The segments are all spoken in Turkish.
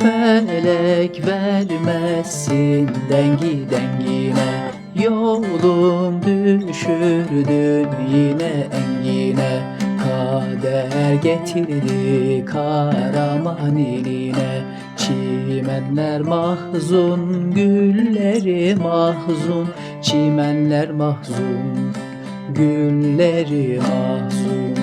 Felek vermezsin dengi dengine. Yolum düşürdün yine engine. Kader getirdi Karaman iline Çimenler mahzun, gülleri mahzun. Çimenler mahzun, gülleri mahzun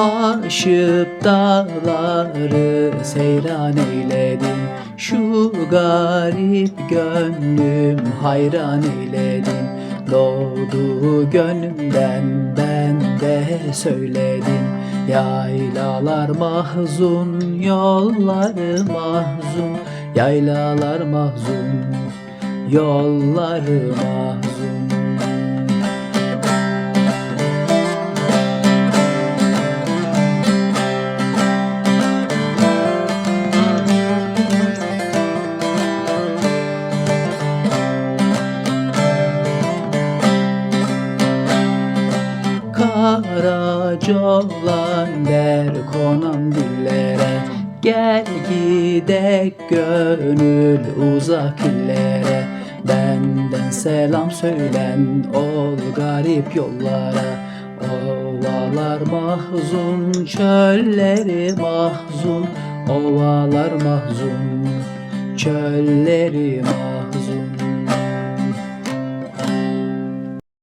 Aşıp dağları seyran eyledim Şu garip gönlüm hayran eyledim Doğdu gönlümden ben de söyledim Yaylalar mahzun, yolları mahzun. Yaylalar mahzun, yolları mahzun Karacaoğlan der konan dillere. Gel gidek gönül uzak illere. Benden selam söylen ol garip yollara. Ovalar mahzun, çölleri mahzun. Ovalar mahzun, çölleri mahzun